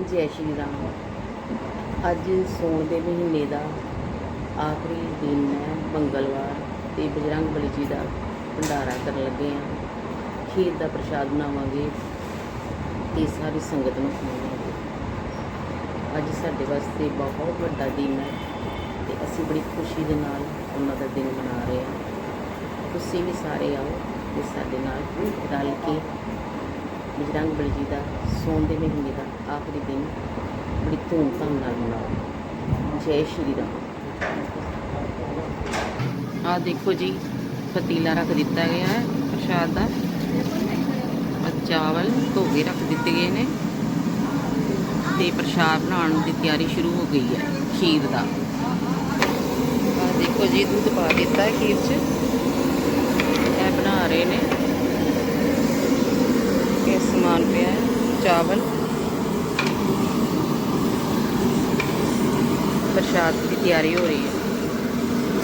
ਜੈ ਸ਼੍ਰੀ ਰਾਮ। ਅੱਜ ਸੌਣ ਦੇ ਮਹੀਨੇ ਦਾ ਆਖਰੀ ਦਿਨ ਹੈ ਮੰਗਲਵਾਰ ਤੇ ਬਜਰੰਗ ਬਲੀ ਜੀ ਦਾ ਭੰਡਾਰਾ ਕਰਨ ਲੱਗੇ ਹਾਂ। ਖੀਰ ਦਾ ਪ੍ਰਸ਼ਾਦ ਬਣਾਵਾਂਗੇ ਤੇ ਸਾਰੀ ਸੰਗਤ ਨੂੰ ਖਵਾਵਾਂਗੇ। ਅੱਜ ਸਾਡੇ ਵਾਸਤੇ ਬਹੁਤ ਵੱਡਾ ਦਿਨ ਹੈ ਤੇ ਅਸੀਂ ਬੜੀ ਖੁਸ਼ੀ ਦੇ ਨਾਲ ਉਹਨਾਂ ਦਾ ਦਿਨ ਮਨਾ ਰਹੇ ਹਾਂ। ਤੁਸੀਂ ਵੀ ਸਾਰੇ ਆਓ ਤੇ ਸਾਡੇ ਨਾਲ ਰਲ ਕੇ ਬਜਰੰਗ ਬਲੀ ਜੀ ਦਾ ਸੌਣ ਦੇ ਮਹੀਨੇ ਦਾ ਆਖਰੀ ਦਿਨ ਬੜੀ ਧੂਮਧਾਮ ਨਾਲ ਮਨਾਓ। ਜੈ ਸ਼੍ਰੀ ਰਾਮ। ਆ ਦੇਖੋ ਜੀ, ਪਤੀਲਾ ਰੱਖ ਦਿੱਤਾ ਗਿਆ ਹੈ, ਪ੍ਰਸ਼ਾਦ ਦਾ। ਚਾਵਲ ਧੋਗੇ ਰੱਖ ਦਿੱਤੇ ਗਏ ਨੇ। ਤੇ ਪ੍ਰਸ਼ਾਦ ਬਣਾਉਣ ਦੀ ਤਿਆਰੀ ਸ਼ੁਰੂ ਹੋ ਗਈ ਹੈ, ਖੀਰ ਦਾ। ਆ ਦੇਖੋ ਜੀ, ਦੁੱਧ ਪਾ ਦਿੱਤਾ ਖੀਰ 'ਚ। ਇਹ ਬਣਾ ਰਹੇ ਨੇ। ਸਮਾਨ ਪਿਆ ਹੈ, ਚਾਵਲ। ਪ੍ਰਸ਼ਾਦ ਦੀ ਤਿਆਰੀ ਹੋ ਰਹੀ ਹੈ।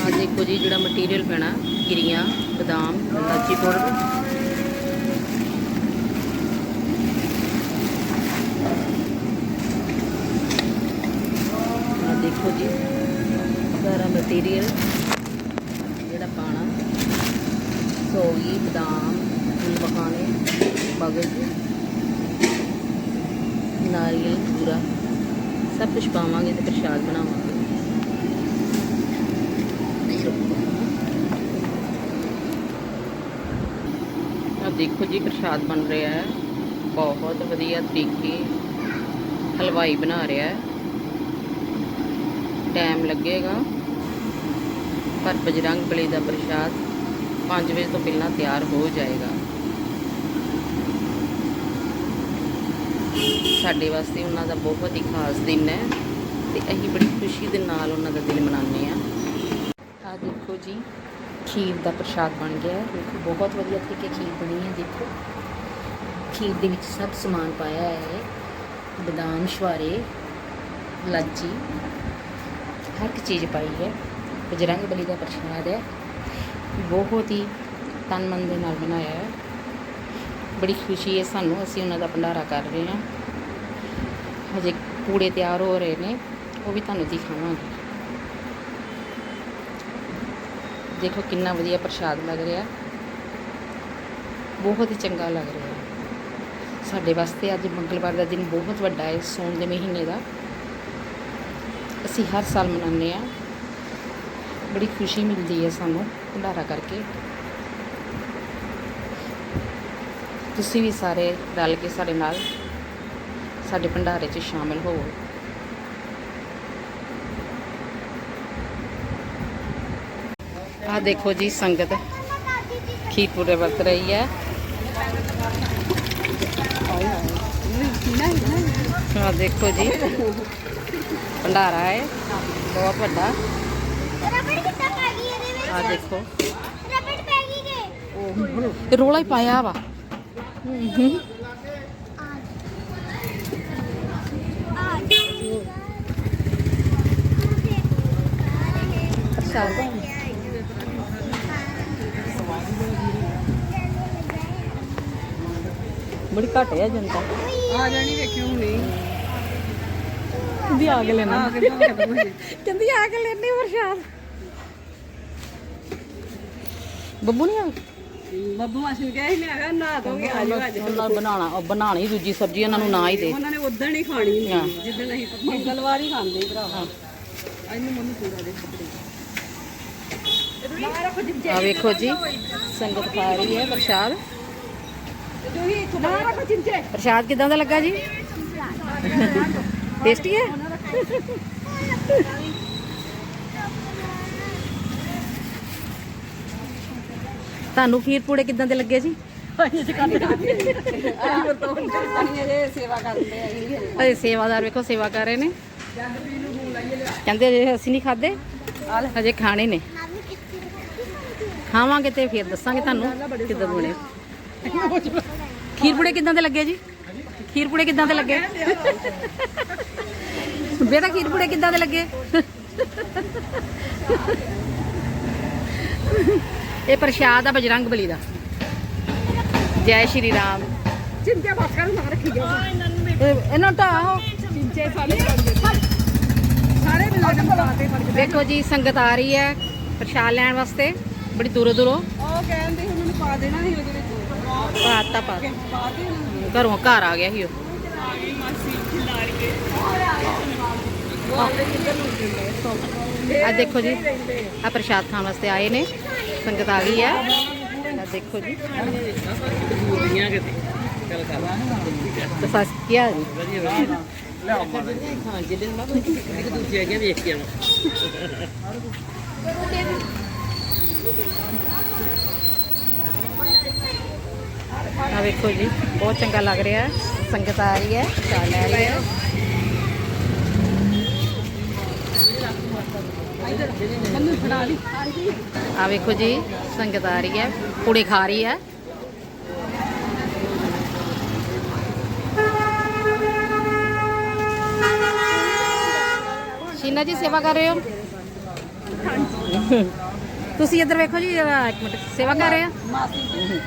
ਆ ਦੇਖੋ ਜੀ, ਜਿਹੜਾ ਮਟੀਰੀਅਲ ਪੈਣਾ, ਗਿਰੀਆਂ, ਬਦਾਮ ਇਲਾਚੀ ਪਾਊਡਰ ਆ ਦੇਖੋ ਜੀ, ਸਾਰਾ ਮਟੀਰੀਅਲ ਜਿਹੜਾ ਪਾਣਾ ਸੋਗੀ ਬਦਾਮ, ਫੁੱਲ ਮਖਾਣੇ ਮਗਜ਼ ਨਾਰੀਅਲ ਪੂਰਾ। ਸਭ ਕੁਝ ਪਾਵਾਂਗੇ ਤੇ ਪ੍ਰਸ਼ਾਦ ਬਣਾਵਾਂਗੇ। ਆ ਦੇਖੋ ਜੀ, ਪ੍ਰਸ਼ਾਦ ਬਣ ਰਿਹਾ ਹੈ। ਬਹੁਤ ਵਧੀਆ ਤਰੀਕੇ ਹਲਵਾਈ ਬਣਾ ਰਿਹਾ ਹੈ। ਟਾਈਮ ਲੱਗੇਗਾ। ਪਰ ਬਜਰੰਗ ਬਲੀ ਦਾ ਪ੍ਰਸ਼ਾਦ 5 ਵਜੇ ਤੋਂ ਪਹਿਲਾਂ ਤਿਆਰ ਹੋ ਜਾਏਗਾ। ਸਾਡੇ ਵਾਸਤੇ ਉਹਨਾਂ ਦਾ ਬਹੁਤ ਹੀ ਖਾਸ ਦਿਨ ਹੈ ਤੇ ਅਸੀਂ ਬੜੀ ਖੁਸ਼ੀ ਦੇ ਨਾਲ ਉਹਨਾਂ ਦਾ ਦਿਨ ਮਨਾਉਂਦੇ ਆ ਆ ਦੇਖੋ ਜੀ, ਖੀਰ ਦਾ ਪ੍ਰਸ਼ਾਦ ਬਣ ਗਿਆ ਹੈ। ਦੇਖੋ, ਬਹੁਤ ਵਧੀਆ ਤਰੀਕੇ ਖੀਰ ਬਣੀ ਹੈ, ਦੇਖੋ। ਖੀਰ ਦੇ ਵਿੱਚ ਸਭ ਸਮਾਨ ਪਾਇਆ ਹੈ। ਬਦਾਮ, ਸ਼ਵਾਰੇ, ਲਾਚੀ, ਹਰ ਇੱਕ ਚੀਜ਼ ਪਾਈ ਹੈ। ਬਜਰੰਗ ਬਲੀ ਦਾ ਪ੍ਰਸ਼ਾਦ ਹੈ। ਬਹੁਤ ਹੀ ਤਨ ਮਨ ਦੇ ਨਾਲ ਬਣਾਇਆ ਹੈ। ਬੜੀ ਖੁਸ਼ੀ ਹੈ ਸਾਨੂੰ, ਅਸੀਂ ਉਹਨਾਂ ਦਾ ਭੰਡਾਰਾ ਕਰ ਰਹੇ ਹਾਂ। ਹਜੇ ਕੂੜੇ ਤਿਆਰ ਹੋ ਰਹੇ ਨੇ, ਉਹ ਵੀ ਤੁਹਾਨੂੰ ਦਿਖਾਵਾਂਗੇ। ਦੇਖੋ ਕਿੰਨਾ ਵਧੀਆ ਪ੍ਰਸ਼ਾਦ ਲੱਗ ਰਿਹਾ। ਬਹੁਤ ਹੀ ਚੰਗਾ ਲੱਗ ਰਿਹਾ। ਸਾਡੇ ਵਾਸਤੇ ਅੱਜ ਮੰਗਲਵਾਰ ਦਾ ਦਿਨ ਬਹੁਤ ਵੱਡਾ ਹੈ, ਸੌਣ ਦੇ ਮਹੀਨੇ ਦਾ। ਅਸੀਂ ਹਰ ਸਾਲ ਮਨਾਉਂਦੇ ਆ ਬੜੀ ਖੁਸ਼ੀ ਮਿਲਦੀ ਹੈ ਸਾਨੂੰ ਭੰਡਾਰਾ ਕਰਕੇ। ਤੁਸੀਂ ਵੀ ਸਾਰੇ ਰਲ ਕੇ ਸਾਡੇ ਨਾਲ ਸਾਡੇ ਭੰਡਾਰੇ 'ਚ ਸ਼ਾਮਿਲ ਹੋਵੋ। ਆ ਦੇਖੋ ਜੀ ਸੰਗਤ ਖੀਰਪੁਰੇ ਵਰਤ ਰਹੀ ਹੈ। ਆ ਦੇਖੋ ਜੀ ਭੰਡਾਰਾ ਹੈ ਬਹੁਤ ਵੱਡਾ। ਰਬੜ ਕਿੱਦਾਂ ਪੈ ਗਈ ਇਹਦੇ ਵਿੱਚ। ਆ ਦੇਖੋ ਰੋਲਾ ਹੀ ਪਾਇਆ ਵਾ। ਆ ਬੜੀ ਘੱਟ ਹੈ ਜਨਤਾ ਆ ਜਾਣੀ ਵੇਖਿਓ ਹੁਣੇ ਕਹਿੰਦੀ ਆ ਕੇ ਲੈਣਾ ਆ ਕਹਿੰਦੀ ਆ ਕੇ ਲੈਣੇ ਪ੍ਰਸ਼ਾਦ ਬੱਬੂ ਨਹੀਂ ਆਈ ਬੱਬੂ ਮਾਸੀ ਕਿਹਾ ਸੀ ਮੈਂ ਕਿਹਾ ਨਾ ਦੋਗੇ ਆ ਜਾਓ ਅੱਜ ਉਹਨਾਂ ਨੇ ਬਣਾਉਣਾ ਉਹ ਬਣਾਣੀ ਦੂਜੀ ਸਬਜ਼ੀ ਉਹਨਾਂ ਨੂੰ ਨਾ ਹੀ ਦੇ ਉਹਨਾਂ ਨੇ ਉਦੋਂ ਹੀ ਖਾਣੀ ਜਿੱਦਣ ਅਸੀਂ ਮੰਗਲਵਾਰ ਹੀ ਖਾਂਦੇ ਭਰਾ ਇਹਨੂੰ ਮੰਮੀ ਪੂਰਾ ਦੇ ਆ ਵੇਖੋ ਜੀ, ਸੰਗਤ ਖਾ ਰਹੀ ਹੈ, ਪ੍ਰਸ਼ਾਦ। ਪ੍ਰਸ਼ਾਦ ਕਿਦਾਂ ਦਾ ਲੱਗਾ ਜੀ? ਟੇਸਟੀ ਹੈ? ਤੁਹਾਨੂੰ ਖੀਰ ਪੂੜੇ ਕਿਦਾਂ ਦੇ ਲੱਗੇ ਜੀ? ਅਸੀਂ ਅਰੇ ਸੇਵਾਦਾਰ ਵੇਖੋ, ਸੇਵਾ ਕਰ ਰਹੇ ਨੇ। ਕਹਿੰਦੇ ਜੇ ਅਸੀਂ ਨਹੀਂ ਖਾਦੇ ਹਜੇ ਖਾਣੇ ਨੇ। ਖਾਵਾਂਗੇ ਤੇ ਫਿਰ ਦੱਸਾਂਗੇ ਤੁਹਾਨੂੰ ਕਿਦਾਂ ਬਣੇ। ਖੀਰ ਪੂੜੇ ਕਿਦਾਂ ਦੇ ਲੱਗੇ ਜੀ? ਖੀਰ ਪੂੜੇ ਕਿਦਾਂ ਦੇ ਲੱਗੇ? ਬੇਟਾ ਖੀਰ ਪੂੜੇ ਕਿਦਾਂ ਦੇ ਲੱਗੇ? ਇਹ ਪ੍ਰਸ਼ਾਦ ਆ ਬਜਰੰਗ ਬਲੀ ਦਾ। ਜੈ ਸ਼੍ਰੀ ਰਾਮ। ਚਿੰਚੇ ਬਸ ਕਰ ਨਾ ਰੱਖੀ ਇਹ- ਇਹਨਾਂ ਢਾਹੋ ਬੱਚੇ ਸਾਰੇ ਸਾਰੇ ਪਾਤੇ ਫੜ ਕੇ ਦੇਖੋ ਜੀ ਸੰਗਤ ਆ ਰਹੀ ਹੈ ਪ੍ਰਸ਼ਾਦ ਲੈਣ ਵਾਸਤੇ। ਬੜੀ ਦੂਰੋਂ ਦੂਰੋਂ ਉਹ ਕਹਿੰਦੇ ਹੁਣ ਮੈਨੂੰ ਪਾ ਦੇਣਾ ਸੀ ਉਹਦੇ ਵਿੱਚ। ਪਾਤਾ ਪਾ ਘਰੋਂ ਘਰ ਆ ਗਿਆ ਸੀ ਉਹ। ਆ ਦੇਖੋ ਜੀ ਆ ਪ੍ਰਸ਼ਾਦ ਖਾਣ ਵਾਸਤੇ ਆਏ ਨੇ। ਸੰਗਤ ਆ ਗਈ ਹੈ। ਆ ਦੇਖੋ ਜੀ। ਤਾਂ ਸੱਚ ਕੀ ਹਾਲ ਜੀ ਆ ਵੇਖੋ ਜੀ ਬਹੁਤ ਚੰਗਾ ਲੱਗ ਰਿਹਾ ਹੈ ਸੰਗਤ ਆ ਰਹੀ ਹੈ ਚਾਹ ਲੈ ਰਹੀ ਹੈ ਮੈਨੂੰ ਫੜਾ ਲਈ ਆ ਵੇਖੋ ਜੀ ਸੰਗਤ ਆ ਰਹੀ ਹੈ ਕੁੜੀ ਖਾ ਰਹੀ ਹੈ ਸ਼ੀਨਾ ਜੀ ਸੇਵਾ ਕਰ ਰਹੇ ਹੋ ਤੁਸੀਂ ਇੱਧਰ ਵੇਖੋ ਜੀ ਜਰਾ ਇੱਕ ਮਿੰਟ ਸੇਵਾ ਕਰ ਰਹੇ ਆ? ਮਾਸੀ